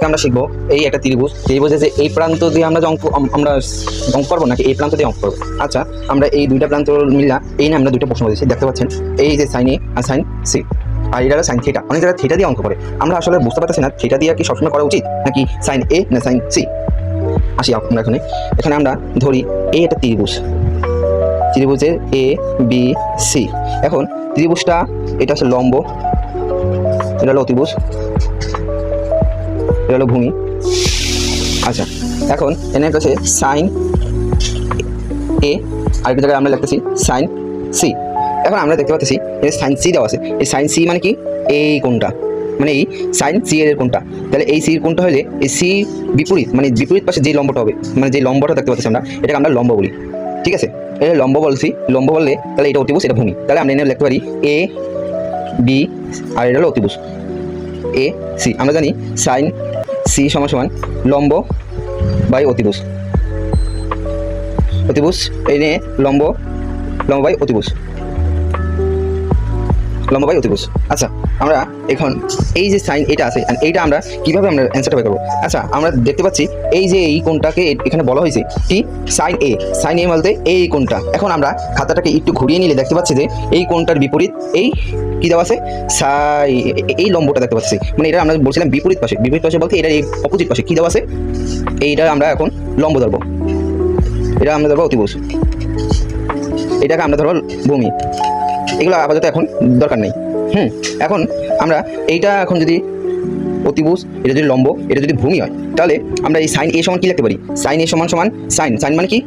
আজকে আমরা শিখব এই একটা ত্রিভুজ। ত্রিভুজে যে এই প্রান্ত দিয়ে আমরা অঙ্ক আমরা অঙ্ক করব নাকি এই প্রান্ত দিয়ে অঙ্ক করব? আচ্ছা আমরা এই দুইটা প্রান্ত মিলা এই নিয়ে আমরা দুইটা প্রশ্ন দিয়েছি দেখতে পাচ্ছেন? এই যে সাইন এ আর সাইন সি আর এটা সাইন থিটা অনেক জায়গায় থিটা দিয়ে অঙ্ক করে। আমরা আসলে বুঝতে পারতেছি না থিটা দিয়ে কি সবসময় করা উচিত, নাকি সাইন এ না সাইন সি আসি আমরা এখানে। এখানে আমরা ধরি এই একটা ত্রিভুজ। ত্রিভুজের এ বি সি এখন ত্রিভুজটা, এটা হচ্ছে লম্ব, এটা হলো অতিভুজ। এটা হলো ভূমি। আচ্ছা এখন এনে কাছে সাইন এ আরেকটা জায়গায় আমরা লিখতেছি সাইন সি এখন আমরা দেখতে পাচ্ছি এই সাইন সি দেওয়া আছে। এই সাইন সি মানে কি? এই কোনটা মানে এই সাইন সি এর কোনটা তাহলে এই সির কোনটা হলে এই সি বিপরীত মানে বিপরীত পাশে যে লম্বটা হবে মানে যে লম্বটা দেখতে পাচ্ছি আমরা, এটাকে আমরা লম্ব বলি। ঠিক আছে? এটা লম্ব বলছি, লম্ব বললে তাহলে এটা অতিভুজ, এটা ভূমি। তাহলে আমরা এনে লিখতে পারি এ বি আর এটা হলো অতিভুজ। এ সি আমরা জানি সাইন সি সমান লম্ব বাই অতিভুজ। অতিভুজ এই নিয়ে লম্ব লম্ব বাই অতিভুজ। লম্ব বাই অতিভুজ। আচ্ছা আমরা এখন এই যে সাইন এটা আছে এইটা আমরা কীভাবে আমরা অ্যান্সারটা বের করব? আচ্ছা আমরা দেখতে পাচ্ছি এই যে এই কোনটাকে এখানে বলা হয়েছে কি? সাইন এ সাইন এ বলতে এই কোনটা এখন আমরা খাতাটাকে একটু ঘুরিয়ে নিলে দেখতে পাচ্ছি যে এই কোনটার বিপরীত এই কি দেওয়া আছে? সাই এই লম্বটা দেখতে পাচ্ছি। মানে এটা আমরা বলছিলাম বিপরীত পাশে। বিপরীত পাশে বলতে এটা এই অপোজিট পাশে। কি দেওয়া আছে? এইটা আমরা এখন লম্ব ধরবো। এটা আমরা ধরবো অতিভুজ। এটাকে আমরা ধরবো ভূমি। এগুলো আপাতত এখন দরকার নেই। হুম, এখন আমরা এইটা এখন যদি অতিভুজ, এটা যদি লম্ব, এটা যদি ভূমি হয়, তাহলে আমরা এই সাইন এ সমান কি লিখতে পারি? সাইন এ সমান সমান সাইন সাইন মানে কি?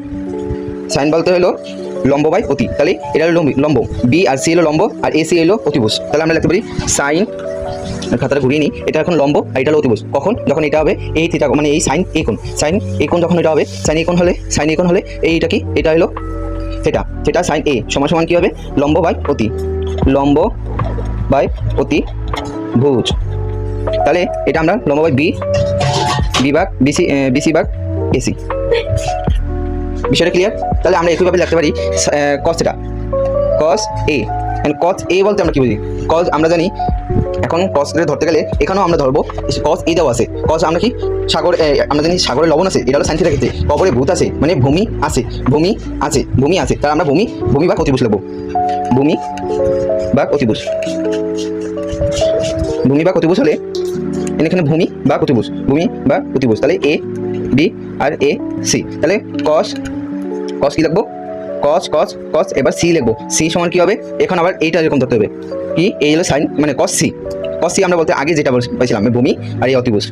সাইন বলতে হলো লম্ব বাই অতি। তাহলে এটা হলো লম্বি- বি আর সি হলো লম্ব, আর এ সি হলো অতিভুজ। তাহলে আমরা লিখতে পারি সাইন খাতাটা ঘুরিয়ে নিই, এটা এখন লম্ব আর এটা হলো অতিভুজ। কখন? যখন এটা হবে এই থিটা মানে এই সাইন এ কোণ। সাইন এ কোণ যখন এটা হবে সাইন এ কোণ হলে সাইন এ কোণ হলে, এইটা কি? এটা হলো থিটা সেটা সাইন এ সমান সমান কি হবে? লম্ব বাই অতি। লম্ব বাই অতি ভুজ। তাহলে এটা আমরা লম্ব বাই বি বিভাগ বিসি বিসি ভাগ এসি বিষয়টা ক্লিয়ার তাহলে আমরা একইভাবে লিখতে পারি কস থিটা কস এ কস এ বলতে আমরা কি বুঝি? কস আমরা জানি এখন কস ধরতে গেলে এখানেও আমরা ধরবো কস এ দেওয়া আছে। কস আমরা কি? সাগর আমরা জানি সাগরে লবণ আছে, এটা হলো সাইন্সের ক্ষেত্রে। কবরে ভূত আছে মানে ভূমি আছে ভূমি আছে ভূমি আছে, তাহলে আমরা ভূমি ভূমি বা অতিভুজ লিখব। ভূমি বা অতিভুজ ভূমি বা অতিভুজ হলে, এখানে ভূমি বা অতিভুজ ভূমি বা অতিভুজ তাহলে A B R A C তাহলে কস কস কি লিখব? কস কস কস এবার সি লিখব। সি সমান কী হবে? এখন আবার এইটা এরকম ধরতে হবে। কি? এই হলো সাইন মানে কস সি কস সি আমরা বলতে আগে যেটা বলছিলাম, ভূমি আর এই অতিভুজ।